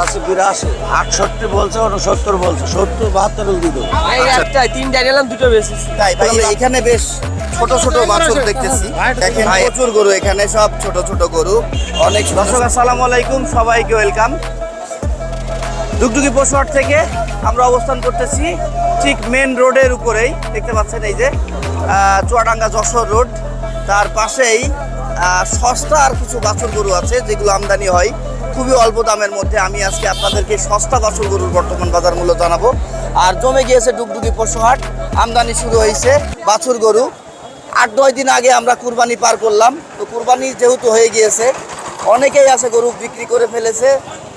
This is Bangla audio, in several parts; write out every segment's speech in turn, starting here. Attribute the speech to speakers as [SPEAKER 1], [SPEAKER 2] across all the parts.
[SPEAKER 1] চাচ্ছি বিরাশি আটষট্টি বলছে উনসত্তর বলছে। সত্তর বাহাত্তর দিব
[SPEAKER 2] এই একটাই তিনটা নিলাম দুটো বেশি
[SPEAKER 3] তাই ভাই এখানে বেশ ছোট ছোট বাছুর দেখতেছি। দেখেন প্রচুর গরু এখানে সব ছোট ছোট গরু। অনেক দর্শক আসসালামু আলাইকুম সবাইকে ওয়েলকাম। ডুগডুগি পশুহাট থেকে আমরা অবস্থান করতেছি ঠিক মেন রোডের উপরেই। দেখতে পাচ্ছেন এই যে আহ, চুয়াডাঙ্গা যশোর রোড তার পাশেই আহ, সস্তা আর কিছু বাছুর গরু আছে যেগুলো আমদানি হয়। খুবই অল্প দামের মধ্যে আমি আজকে আপনাদেরকে সস্তা বাছুর গরুর বর্তমান বাজার মূল্য জানাব। আর জমে গিয়েছে ডুগডুগি পশুহাট আমদানি শুরু হয়েছে বাছুর গরু। আট নয় দিন আগে আমরা কুরবানি পার করলাম। তো কুরবানি যেহেতু হয়ে গিয়েছে, অনেকেই আছে গরু বিক্রি করে ফেলেছে,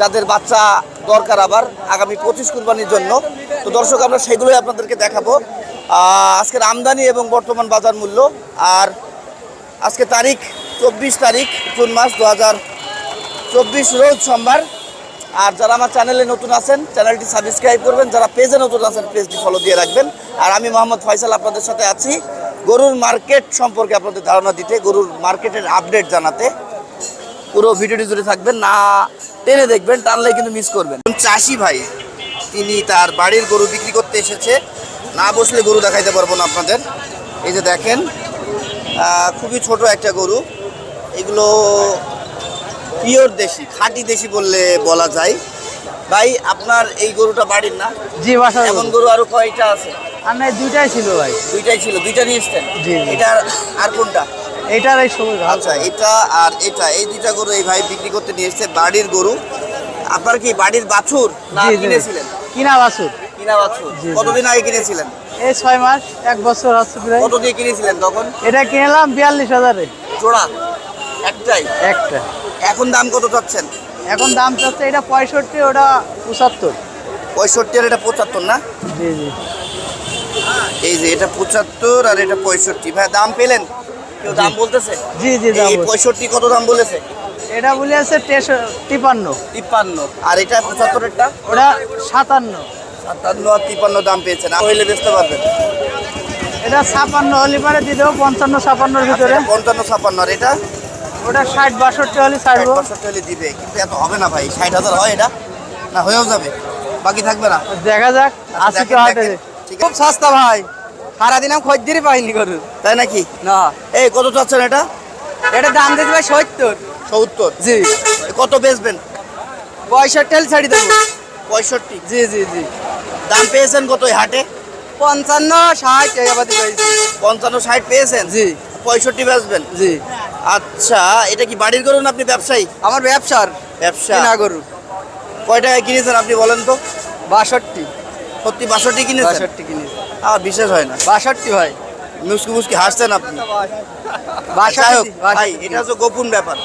[SPEAKER 3] যাদের বাচ্চা দরকার আবার আগামী পঁচিশ কুরবানির জন্য। তো দর্শক, আমরা সেগুলোই আপনাদেরকে দেখাবো। আজকের আমদানি এবং বর্তমান বাজার মূল্য। আর আজকে তারিখ, চব্বিশ তারিখ, জুন মাস দু হাজার চব্বিশ রোজ সোমবার। আর যারা আমার চ্যানেলে নতুন আছেন চ্যানেলটি সাবস্ক্রাইব করবেন। যারা পেজে নতুন আছেন পেজটি ফলো দিয়ে রাখবেন। আর আমি মোহাম্মদ ফয়সাল আপনাদের সাথে আছি। গরুর মার্কেট সম্পর্কে আপনাদের ধারণা দিতে, গরুর মার্কেটের আপডেট জানাতে। পুরো ভিডিওটি জুড়ে থাকবেন, না টেনে দেখবেন টানলে কিন্তু মিস করবেন। চাষি ভাই, তিনি তার বাড়ির গরু বিক্রি করতে এসেছে। না বসলে গরু দেখাইতে পারব না আপনাদের। এই যে দেখেন খুবই ছোট একটা গরু। এগুলো পিওর দেশি খাঁটি দেশি বললে বলা যায়। ভাই আপনার এই গরুটা বাড়ির না?
[SPEAKER 2] জি বাসা
[SPEAKER 3] এমন গরু। আরও কয়টা আছে?
[SPEAKER 2] নাই দুইটাই ছিল ভাই।
[SPEAKER 3] দুইটাই ছিল দুইটা নিয়ে এসছেন?
[SPEAKER 2] জি।
[SPEAKER 3] এটা আর কোনটা?
[SPEAKER 2] এইটার এই সবুজ
[SPEAKER 3] আচ্ছা এটা আর এটা এই দুইটা গরু এই ভাই বিক্রি করতে নিয়ে এসছে বাড়ির গরু। আপনার কি বাড়ির বাছুর না। কিনেছিলেন?
[SPEAKER 2] কিনা বাছুর।
[SPEAKER 3] কিনা বাছুর। কতদিন আগে কিনেছিলেন?
[SPEAKER 2] এই ছয় মাস এক বছর হচ্ছে প্রায়।
[SPEAKER 3] কত দিয়ে কিনেছিলেন তখন?
[SPEAKER 2] এটা কিনলাম বিয়াল্লিশ হাজারে।
[SPEAKER 3] জোড়া? একটাই?
[SPEAKER 2] একটা।
[SPEAKER 3] এখন দাম কত চাচ্ছেন?
[SPEAKER 2] এখন দাম চাচ্ছে এটা পঁয়ষট্টি ওটা পঁচাত্তর।
[SPEAKER 3] পঁয়ষট্টি আর এটা পঁচাত্তর না?
[SPEAKER 2] জি জি।
[SPEAKER 3] এই যে এটা পঁচাত্তর আর এটা পঁয়ষট্টি। ভাই দাম পেলেন? কেউ দাম বলতেছে?
[SPEAKER 2] জি জি দাম
[SPEAKER 3] এই পঁয়ষট্টি কত দাম বলেছে?
[SPEAKER 2] এটা বলে আছে তিপান্ন।
[SPEAKER 3] তিপ্পান্ন আর এটা পঁচাত্তরেরটা
[SPEAKER 2] ওটা সাতান্ন।
[SPEAKER 3] সাতান্ন আর তিপ্পান্ন দাম পেয়েছেন। আর হইলে বেচতে পারবেন।
[SPEAKER 2] এটা ছাপান্ন হলে পরে দেবো পঞ্চান্ন ছাপান্নর ভিতরে।
[SPEAKER 3] আচ্ছা, পঞ্চান্ন ছাপ্পান্ন আর এটা?
[SPEAKER 2] ওটা ষাট বাষট্টি হলে ছাড়বো।
[SPEAKER 3] পঁয়ষট্টি হলে দিবে। কিন্তু এত হবে না ভাই ষাট হাজার হয় এটা না হয়েও যাবে। বাকি থাকবে না।
[SPEAKER 2] দেখা যাক আসি তো
[SPEAKER 3] দেখেন,
[SPEAKER 2] হাটে খুব সস্তা ভাই। সারাদিন আমি খদ্দেরই পাইনি গরু।
[SPEAKER 3] তাই নাকি?
[SPEAKER 2] না।
[SPEAKER 3] এই কত চাচ্ছেন এটা?
[SPEAKER 2] এটা দাম দিতে ভাই সত্তর।
[SPEAKER 3] সত্তর?
[SPEAKER 2] জি।
[SPEAKER 3] কত বেচবেন?
[SPEAKER 2] পঁয়ষট্টি হলে ছাড়ি দেবো।
[SPEAKER 3] পঁয়ষট্টি?
[SPEAKER 2] জি জি জি।
[SPEAKER 3] দাম পেয়েছেন কত হাটে?
[SPEAKER 2] পঞ্চান্ন ষাট
[SPEAKER 3] পঞ্চান্ন ষাট পেয়েছেন?
[SPEAKER 2] জি।
[SPEAKER 3] পঁয়ষট্টি বেচবেন?
[SPEAKER 2] জি।
[SPEAKER 3] আচ্ছা এটা কি বাড়ির করুন আপনি ব্যবসায়ী?
[SPEAKER 2] আমার ব্যবসার।
[SPEAKER 3] ব্যবসা।
[SPEAKER 2] না গরু।
[SPEAKER 3] কয় টাকায় কিনেছেন আপনি বলেন তো?
[SPEAKER 2] বাষট্টি।
[SPEAKER 3] সত্যি বাষট্টি কিনেছেন?
[SPEAKER 2] বাষট্টি কিনে
[SPEAKER 3] আর বিশেষ হয় না।
[SPEAKER 2] বাষট্টি ভাই
[SPEAKER 3] মুসকি মুসকি হাসছেন আপনি। যাই হোক,
[SPEAKER 2] বাষট্টি।
[SPEAKER 3] ভাই এটা হচ্ছে গোপন ব্যাপার।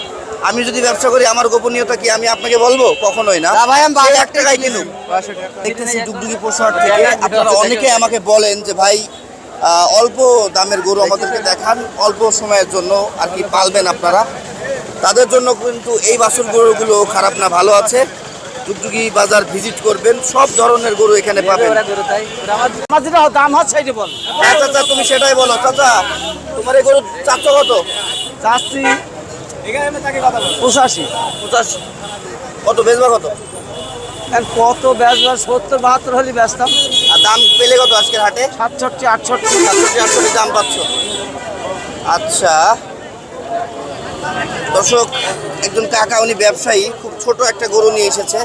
[SPEAKER 3] আমি যদি ব্যবসা করি আমার গোপনীয়তা কি আমি আপনাকে বলব? কখনোই না।
[SPEAKER 2] না ভাই আমি
[SPEAKER 3] এক টাকায় কিনুক। দেখতেছি ডুগডুগি পশুহাট থেকে আপনারা অনেকে আমাকে বলেন যে ভাই অল্প দামের গরু আমাদেরকে দেখান অল্প সময়ের জন্য আর কি পালবেন আপনারা। তাদের জন্য কিন্তু এই বাছুর গরুগুলো খারাপ না ভালো আছে। ডুগডুগি বাজার ভিজিট করবেন সব ধরনের গরু এখানে পাবেন।
[SPEAKER 2] আমার যেটা দাম হচ্ছে
[SPEAKER 3] হ্যাঁ চাচা তুমি সেটাই বলো। চাচা তোমার এই গরু চাচ্ছ কত?
[SPEAKER 2] চাচ্ছি পঁচাশি।
[SPEAKER 3] পঁচাশি। কত বেচবা কত?
[SPEAKER 2] কত বেচবার সত্তর বাহাত্তর হলে বেচতাম
[SPEAKER 3] আর দাম পেলে কত আজকের হাটে?
[SPEAKER 2] সাতষট্টি আটষট্টি।
[SPEAKER 3] সাতষট্টি আটষট্টি দাম পাচ্ছ। আচ্ছা। দর্শক একজন কাকা উনি ব্যবসায়ী খুব ছোট একটা গরু নিয়ে এসেছে।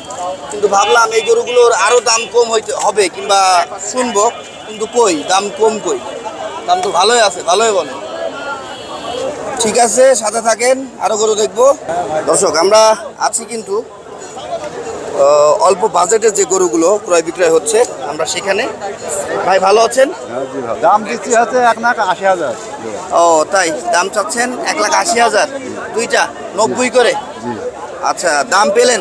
[SPEAKER 3] কিন্তু ভাবলাম এই গরুগুলোর আরও দাম কম হইতে হবে কিংবা শুনব কিন্তু কই দাম কম কই? দাম তো ভালোই আছে ভালোই বলে। ঠিক আছে সাথে থাকেন আরও গরু দেখব। দর্শক আমরা আছি কিন্তু অল্প বাজেটের যে গরুগুলো ক্রয় বিক্রয় হচ্ছে আমরা সেখানে। ভাই ভালো আছেন?
[SPEAKER 1] দাম দিচ্ছি হচ্ছে এক লাখ আশি হাজার।
[SPEAKER 3] ও তাই? দাম চাচ্ছেন এক লাখ আশি হাজার। দুইটা নব্বই করে? আচ্ছা দাম পেলেন?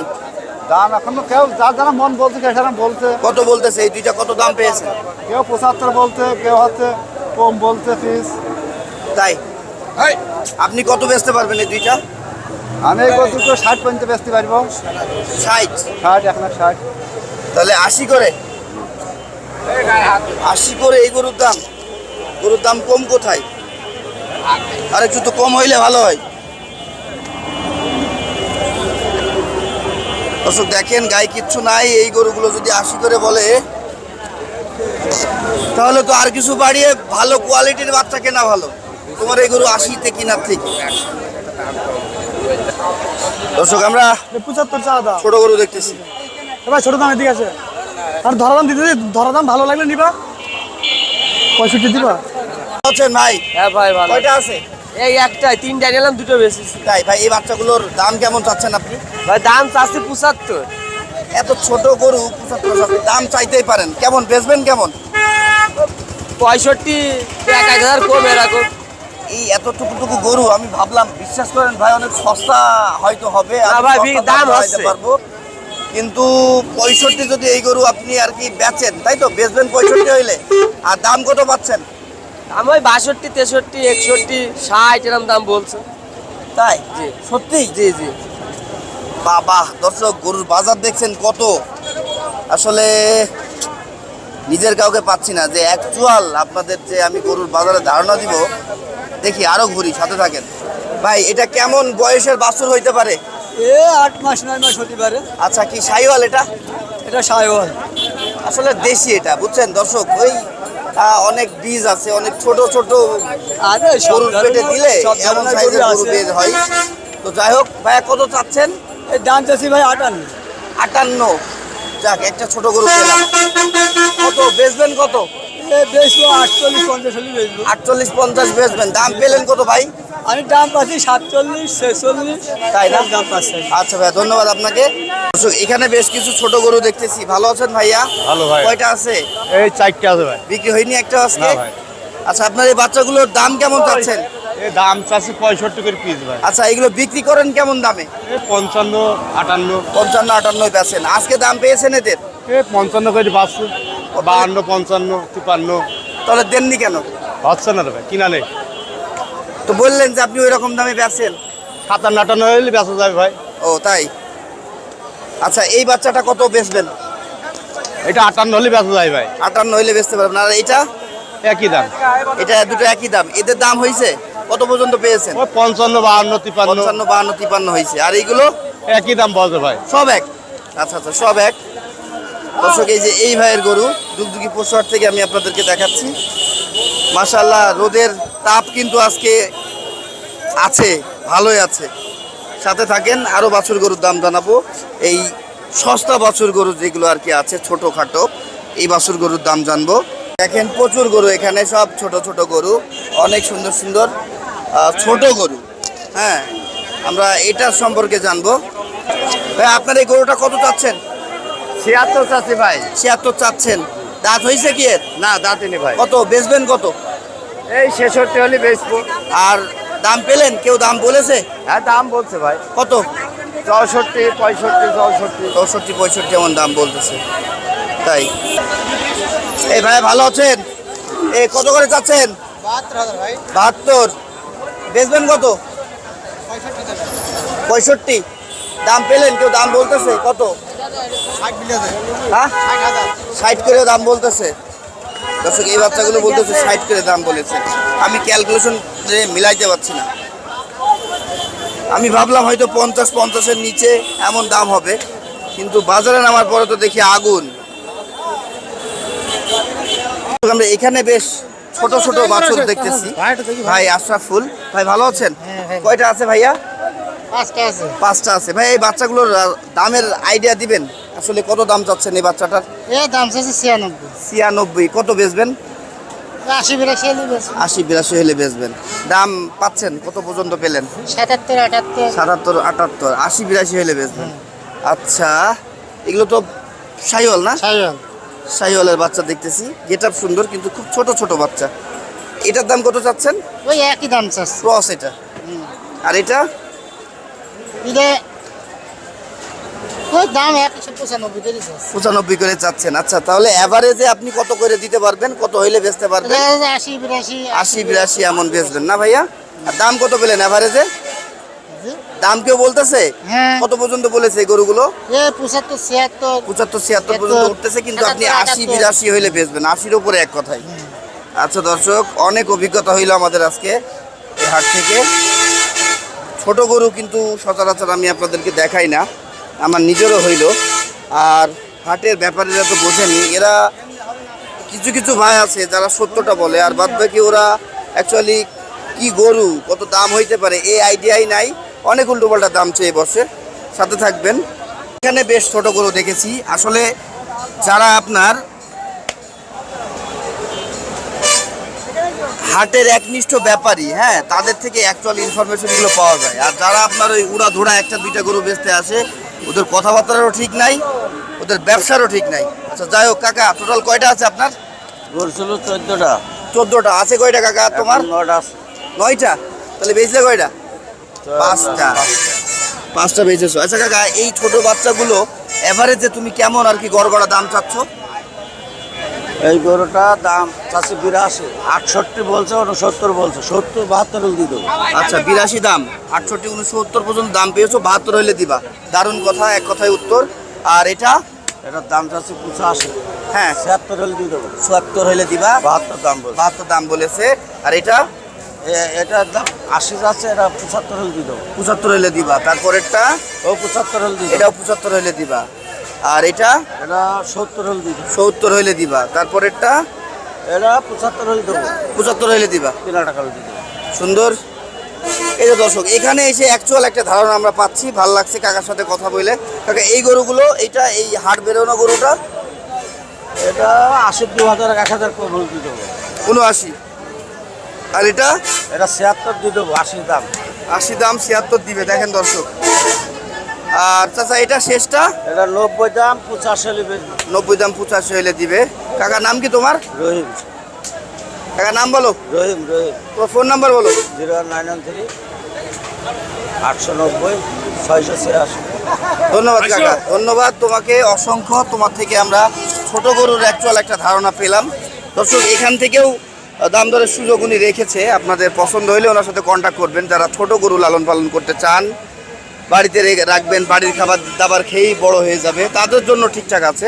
[SPEAKER 1] দাম এখনও কেউ যার যারা মন বলছে কেউ বলছে।
[SPEAKER 3] কত বলতেছে? এই দুইটা কত দাম পেয়েছে?
[SPEAKER 1] কেউ পঁচাত্তর বলছে কেউ হচ্ছে কম বলছে ফিস
[SPEAKER 3] তাই? আপনি কত বেচতে পারবেন এই দুইটা?
[SPEAKER 1] আমি এগুলো দুটো ষাট পর্যন্ত বেচতে পারব।
[SPEAKER 3] ষাট?
[SPEAKER 1] ষাট এক লাখ ষাট।
[SPEAKER 3] তাহলে আশি করে? আশি করে এই গরুর দাম? গরুর দাম কম কোথায়? আর একটু তো কম হইলে ভালো হয়। দর্শক দেখেন গায়ে কিচ্ছু নাই। এই গরুগুলো যদি আশি করে বলে তাহলে তো আর কিছু বাড়িয়ে ভালো কোয়ালিটির বাচ্চা কেনা ভালো। তোমার এই গরু আশিতে কিনার থেকে। দর্শক আমরা
[SPEAKER 2] পঁচাত্তর চা দাও।
[SPEAKER 3] ছোট গরু দেখতেছি।
[SPEAKER 2] এবার ছোট দাম এদিকে আছে। আর ধরা দাম দিতে ধরা দাম ভালো লাগলে নিবা। পঁয়ষট্টি দিবা।
[SPEAKER 3] আছেন ভাই?
[SPEAKER 4] হ্যাঁ ভাই ভালো।
[SPEAKER 3] কয়টা আছে?
[SPEAKER 4] এই একটাই তিনটা নিলাম দুটো বেশি।
[SPEAKER 3] তাই ভাই এই বাচ্চাগুলোর দাম কেমন চাচ্ছেন আপনি?
[SPEAKER 4] ভাই দাম চাচ্ছি পঁচাত্তর।
[SPEAKER 3] এত ছোট গরু পঁচাত্তর দাম চাইতেই পারেন। কেমন বেচবেন কেমন?
[SPEAKER 4] পঁয়ষট্টি এক এক হাজার কম এরকম
[SPEAKER 3] এই এতটুকু গরু আমি ভাবলাম বিশ্বাস করেন ভাই অনেক সস্তা হয়তো হবে
[SPEAKER 4] দাম
[SPEAKER 3] পারব। কিন্তু পঁয়ষট্টি যদি এই গরু আপনি আর কি বেচেন তাই তো? বেচবেন পঁয়ষট্টি হইলে। আর দাম কত পাচ্ছেন?
[SPEAKER 4] দাম ওই বাষট্টি তেষট্টি একষট্টি ষাট এরকম দাম বলছে।
[SPEAKER 3] তাই?
[SPEAKER 4] জি।
[SPEAKER 3] সত্যি?
[SPEAKER 4] জি জি।
[SPEAKER 3] বাবা দর্শক গরুর বাজার দেখছেন কত? আসলে নিজের কাউকে পাচ্ছি না যে অ্যাকচুয়াল আপনাদের যে আমি গরুর বাজারে ধারণা দিব দেখি আরও ঘুরি সাথে থাকেন। ভাই এটা কেমন বয়সের বাছুর হইতে পারে?
[SPEAKER 2] এ আট মাস নয় মাস হতে পারে।
[SPEAKER 3] আচ্ছা কি সাইওয়াল এটা?
[SPEAKER 2] এটা সায়ওয়াল
[SPEAKER 3] আসলে দেশি এটা বুঝছেন? দর্শক ওই অনেক বীজ আছে অনেক ছোট ছোট গরুর পেটে দিলে এমন সাইজের গরু বের হয়। তো যাই হোক ভাইয়া কত চাচ্ছেন?
[SPEAKER 2] এই দাম চাচ্ছি ভাই আটান্ন।
[SPEAKER 3] আটান্ন। যাক একটা ছোট গরু পেলাম। কত বেচবেন কত?
[SPEAKER 2] আটচল্লিশ পঞ্চাশ
[SPEAKER 3] আটচল্লিশ পঞ্চাশ বেচবেন। দাম পেলেন কত ভাই?
[SPEAKER 2] আমি দাম পাচ্ছি সাতচল্লিশ ছেচল্লিশ।
[SPEAKER 3] তাই না?
[SPEAKER 2] দাম পাচ্ছি।
[SPEAKER 3] আচ্ছা ভাইয়া ধন্যবাদ আপনাকে। এখানে বেশ কিছু ছোট গরু দেখতেছি। ভালো আছেন ভাইয়া?
[SPEAKER 5] ভালো ভাই।
[SPEAKER 3] কয়টা আছে?
[SPEAKER 5] এই চারটে আছে ভাই।
[SPEAKER 3] বিক্রি হয়নি একটা আজকে? আচ্ছা আপনার এই বাচ্চাগুলোর দাম কেমন চাচ্ছেন?
[SPEAKER 5] দাম চাচ্ছে পঁয়ষট্টি করে পিস ভাই।
[SPEAKER 3] আচ্ছা এগুলো বিক্রি করেন কেমন দামে?
[SPEAKER 5] পঞ্চান্ন আটান্ন।
[SPEAKER 3] পঞ্চান্ন আটান্ন বেচেন। আজকে দাম পেয়েছেন এদের?
[SPEAKER 5] পঞ্চান্ন করে পাচ্ছে বাহান্ন পঞ্চান্ন তিপান্ন
[SPEAKER 3] তাহলে দেননি কেন?
[SPEAKER 5] হচ্ছে না ভাই কিনা নেই।
[SPEAKER 3] তো বললেন যে আপনি ওই রকম দামে বেচেন।
[SPEAKER 5] সাতান্ন আটান্ন হলে বেচা যাবে ভাই।
[SPEAKER 3] ও তাই? আচ্ছা এই বাচ্চাটা কত বেচবেন?
[SPEAKER 5] এটা আটান্ন হলে বেচা যায় ভাই।
[SPEAKER 3] আটান্ন হইলে বেচতে পারবেন। আর এইটা
[SPEAKER 5] একই দাম।
[SPEAKER 3] এটা দুটো একই দাম। এদের দাম হয়েছে কত পর্যন্ত পেয়েছেন?
[SPEAKER 5] পঞ্চান্ন বাহান্ন তিপান্ন
[SPEAKER 3] পঞ্চান্ন বাহান্ন তিপান্ন হয়েছে আর এইগুলো?
[SPEAKER 5] একই দাম বলছে ভাই।
[SPEAKER 3] সব এক। আচ্ছা আচ্ছা সব এক। দর্শক, এই যে এই ভাইয়ের গরু, দুগদুগি পশুহাট থেকে আমি আপনাদেরকে দেখাচ্ছি। মাশাল্লাহ রোদের তাপ কিন্তু আজকে আছে, ভালোই আছে। সাথে থাকেন আরও বাছুর গরুর দাম জানাব। এই সস্তা বাছুর গরু যেগুলো আর কি আছে, ছোটোখাটো, এই বাছুর গরুর দাম জানব। দেখেন প্রচুর গরু এখানে, সব ছোট ছোট গরু, অনেক সুন্দর সুন্দর ছোট গরু। হ্যাঁ আমরা এটার সম্পর্কে জানব। ভাই, আপনার এই গরুটা কত চাচ্ছেন?
[SPEAKER 5] ছিয়াত্তর চাচ্ছি ভাই।
[SPEAKER 3] ছিয়াত্তর চাচ্ছেন। দাঁত হয়েছে কি এর?
[SPEAKER 5] না দাঁতিনি ভাই।
[SPEAKER 3] কত? বেচবেন কত?
[SPEAKER 5] এই ছেষট্টি হলে বেচবো।
[SPEAKER 3] আর দাম পেলেন? কেউ দাম বলেছে?
[SPEAKER 5] হ্যাঁ দাম বলছে ভাই।
[SPEAKER 3] কত?
[SPEAKER 5] চৌষট্টি পঁয়ষট্টি চৌষট্টি।
[SPEAKER 3] চৌষট্টি পঁয়ষট্টি এমন দাম বলতেছে। তাই। এই ভাই ভালো আছেন? এই কত করে চাচ্ছেন? বাহাত্তর। বেচবেন কত? পঁয়ষট্টি। দাম পেলেন? কেউ দাম বলতেছে? কত? হ্যাঁ? ষাট করে দাম বলতেছে। দর্শক এই বাচ্চাগুলো বলতেছে ষাট করে দাম বলেছে। আমি ক্যালকুলেশন মিলাইতে পারছি না। আমি ভাবলাম হয়তো পঞ্চাশ পঞ্চাশের নিচে এমন দাম হবে। কিন্তু বাজারে নামার পরে তো দেখি আগুন। আমরা এখানে বেশ ছোট ছোট বাছুর দেখতেছি। ভাই আশরাফুল ভাই ভালো আছেন? কয়টা আছে ভাইয়া?
[SPEAKER 2] পাঁচটা আছে।
[SPEAKER 3] পাঁচটা আছে। ভাই এই বাচ্চাগুলোর দামের আইডিয়া দিবেন? আসলে কত দাম চাচ্ছেন এই বাচ্চাটার?
[SPEAKER 2] এ দাম চাচ্ছে ছিয়ানব্বই।
[SPEAKER 3] ছিয়ানব্বই কত বেচবেন?
[SPEAKER 2] আশি বিরাশি হলে বেশি
[SPEAKER 3] আশি বিরাশি হলে বেচবেন। দাম পাচ্ছেন? কত পর্যন্ত পেলেন?
[SPEAKER 2] সাতাত্তর আটাত্তর।
[SPEAKER 3] সাতাত্তর আটাত্তর আশি বিরাশি হলে বেচবেন আচ্ছা এগুলো তো সাইওয়াল না?
[SPEAKER 2] সাইওয়াল
[SPEAKER 3] সাইওয়ালের বাচ্চা দেখতেছি। গেট সুন্দর কিন্তু খুব ছোট ছোট বাচ্চা। এটার দাম কত চাচ্ছেন?
[SPEAKER 2] ওই একই দাম চাচ্ছে।
[SPEAKER 3] ক্রস এটা। আর এটা?
[SPEAKER 2] এটা দাম একশো পঁচানব্বই করে
[SPEAKER 3] পঁচানব্বই করে চাচ্ছেন। আচ্ছা তাহলে অ্যাভারেজে আপনি কত করে দিতে পারবেন? কত হইলে বেচতে পারবেন?
[SPEAKER 2] আশি বিরাশি।
[SPEAKER 3] আশি বিরাশি এমন বেচবেন। না ভাইয়া? আর দাম কত পেলেন অ্যাভারেজে দাম কেউ বলতেছে?
[SPEAKER 2] হ্যাঁ।
[SPEAKER 3] কত পর্যন্ত বলেছে গরুগুলো?
[SPEAKER 2] পঁচাত্তর ছিয়াত্তর।
[SPEAKER 3] পঁচাত্তর ছিয়াত্তর পর্যন্ত উঠতেছে কিন্তু আপনি আশি বিরাশি হইলে বেচবেন। আশির উপরে এক কথাই আচ্ছা দর্শক অনেক অভিজ্ঞতা হইল আমাদের আজকে হাট থেকে। ছোট গরু কিন্তু সচরাচর আমি আপনাদেরকে দেখাই না। আমার নিজেরও হইল। আর হাটের ব্যাপারীরা তো বোঝেনি, এরা কিছু কিছু ভাই আছে যারা সত্যটা বলে, আর বাদ বাকি ওরা অ্যাকচুয়ালি কি গরু, কত দাম হইতে পারে, এই আইডিয়াই নাই। অনেক উল্টোপাল্টা দাম চেয়ে বসে। সাথে থাকবেন। এখানে বেশ ছোট গরু দেখেছি। আসলে যারা আপনার হাটের একনিষ্ঠ ব্যাপারী হ্যাঁ তাদের থেকে অ্যাকচুয়াল ইনফরমেশনগুলো পাওয়া যায়। আর যারা আপনার ওই উড়া ধুরা একটা দুইটা গরু বেচতে আসে ওদের কথাবার্তারও ঠিক নাই ওদের ব্যবসারও ঠিক নাই। আচ্ছা যাই হোক কাকা টোটাল কয়টা আছে আপনার?
[SPEAKER 1] গরু ছিল চোদ্দটা।
[SPEAKER 3] চোদ্দোটা। আছে কয়টা কাকা তোমার?
[SPEAKER 1] নয়টা আছে।
[SPEAKER 3] নয়টা? তাহলে বেচলে কয়টা? পাঁচটা। পাঁচটা। বেচেছো। আচ্ছা কাকা এই ছোট বাচ্চাগুলো এভারেজে তুমি কেমন আর কি গড়গড়া দাম চাচ্ছ?
[SPEAKER 1] এই গরুটা দাম চাষি বিরাশি আটষট্টি বলছে উনসত্তর বলছে সত্তর বাহাত্তর হলে দিয়ে দেবো।
[SPEAKER 3] আচ্ছা বিরাশি দাম আটষট্টি উনসত্তর পর্যন্ত দাম পেয়েছ বাহাত্তর হলে দিবা। দারুণ কথা এক কথায় উত্তর। আর এটা?
[SPEAKER 1] এটার দাম চাষি পঁচাশি।
[SPEAKER 3] হ্যাঁ।
[SPEAKER 1] ছিয়াত্তর হলে দিয়ে দেবো।
[SPEAKER 3] চুয়াত্তর হলে দিবা।
[SPEAKER 1] বাহাত্তর দাম বলছে।
[SPEAKER 3] বাহাত্তর দাম বলেছে। আর এটা?
[SPEAKER 1] এটার দাম আশি যাচ্ছে এটা পঁচাত্তর হলে দিয়ে দেবো।
[SPEAKER 3] পঁচাত্তর হলে দিবা। তারপরেরটা?
[SPEAKER 1] ও পঁচাত্তর হলে দেবো।
[SPEAKER 3] এটাও পঁচাত্তর হইলে দিবা। আর এটা?
[SPEAKER 1] এটা সত্তর হলে দেবো।
[SPEAKER 3] সত্তর হইলে দিবা। তারপরেরটা?
[SPEAKER 1] এটা পঁচাত্তর হলে দেবো।
[SPEAKER 3] পঁচাত্তর হইলে দিবা।
[SPEAKER 1] তিন টাকা হলে দেবো।
[SPEAKER 3] সুন্দর। এই যে দর্শক এখানে এসে অ্যাকচুয়াল একটা ধারণা আমরা পাচ্ছি। ভালো লাগছে কাকার সাথে কথা বলে। কাকা এই গরুগুলো এইটা এই হাট বেরোনো গরুটা?
[SPEAKER 1] এটা আশি দু হাজার এক হাজার হলে দিয়ে দেবো।
[SPEAKER 3] উনআশি। আর এটা?
[SPEAKER 1] এটা ছিয়াত্তর দিয়ে দেবো আশি দাম।
[SPEAKER 3] আশি দাম ছিয়াত্তর দিবে। দেখেন দর্শক। আর চাচা এটা শেষটা?
[SPEAKER 1] এটা নব্বই দাম পঁচাশি হলে
[SPEAKER 3] নব্বই দাম পঁচাশি হইলে দিবে। কাকার নাম কি তোমার?
[SPEAKER 1] রহিম।
[SPEAKER 3] কাকার নাম বলো।
[SPEAKER 1] রহিম রহিম।
[SPEAKER 3] তোমার ফোন নাম্বার বলো।
[SPEAKER 1] জিরো নাইন ওয়ান থ্রি আটশো নব্বই ছয়শো ছিয়াশি।
[SPEAKER 3] ধন্যবাদ কাকা ধন্যবাদ। তোমাকে অসংখ্য তোমার থেকে আমরা ছোট গরুর অ্যাকচুয়াল একটা ধারণা পেলাম। দর্শক এখান থেকেও দাম দরের সুযোগ উনি রেখেছে। আপনাদের পছন্দ হলে ওনার সাথে কন্ট্যাক্ট করবেন। যারা ছোট গরু লালন পালন করতে চান বাড়িতে রাখবেন বাড়ির খাবার দাবার খেয়েই বড় হয়ে যাবে। তাদের জন্য ঠিকঠাক আছে।